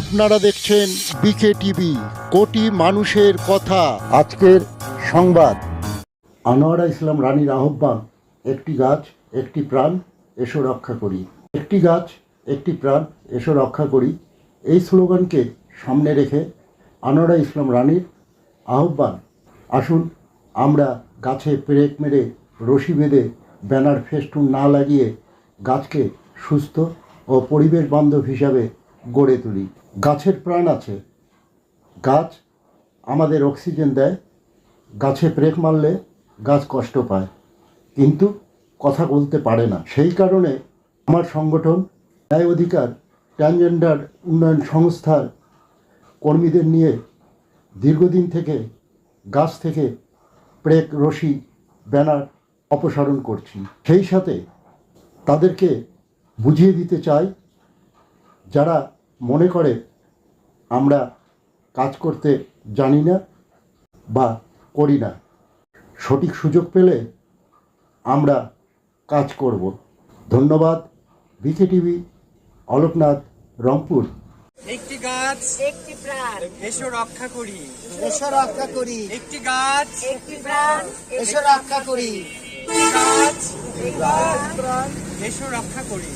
আপনারা দেখছেন বিকে টিভি, কোটি মানুষের কথা। আজকের সংবাদ। আনোয়ারা ইসলাম রানীর আহ্বান, একটি গাছ, একটি প্রাণ, এসো রক্ষা করি। একটি গাছ, একটি প্রাণ, এসো রক্ষা করি। এই স্লোগানকে সামনে রেখে আনোয়ারা ইসলাম রানীর আহ্বান। আসুন, আমরা গাছে পেরেক মেরে রশি বেঁধে ব্যানার ফেস্টুন না লাগিয়ে গাছকে সুস্থ ও পরিবেশ বান্ধব হিসাবে গড়ে তুলি। গাছের প্রাণ আছে। গাছ আমাদের অক্সিজেন দেয়। গাছে ব্রেক মারলে গাছ কষ্ট পায়। কিন্তু কথা বলতে পারে না। সেই কারণে আমার সংগঠন, ন্যায় অধিকার, ট্রান্সজেন্ডার উন্নয়ন সংস্থার কর্মীদের নিয়ে দীর্ঘদিন থেকে গাছ থেকে প্রেক রশি, ব্যানার অপসারণ করছি। সেই সাথে তাদেরকে বুঝিয়ে দিতে চাই। যারা মনে করে আমরা কাজ করতে জানি না বা করি না। সঠিক সুযোগ পেলে আমরা কাজ করব। ধন্যবাদ। BK TV Aloknath Rangpur. একটি গাছ একটি প্রাণ। এসো রক্ষা করি। এসো রক্ষা করি। একটি গাছ একটি প্রাণ। এসো রক্ষা করি। একটি গাছ এসো রক্ষা করি।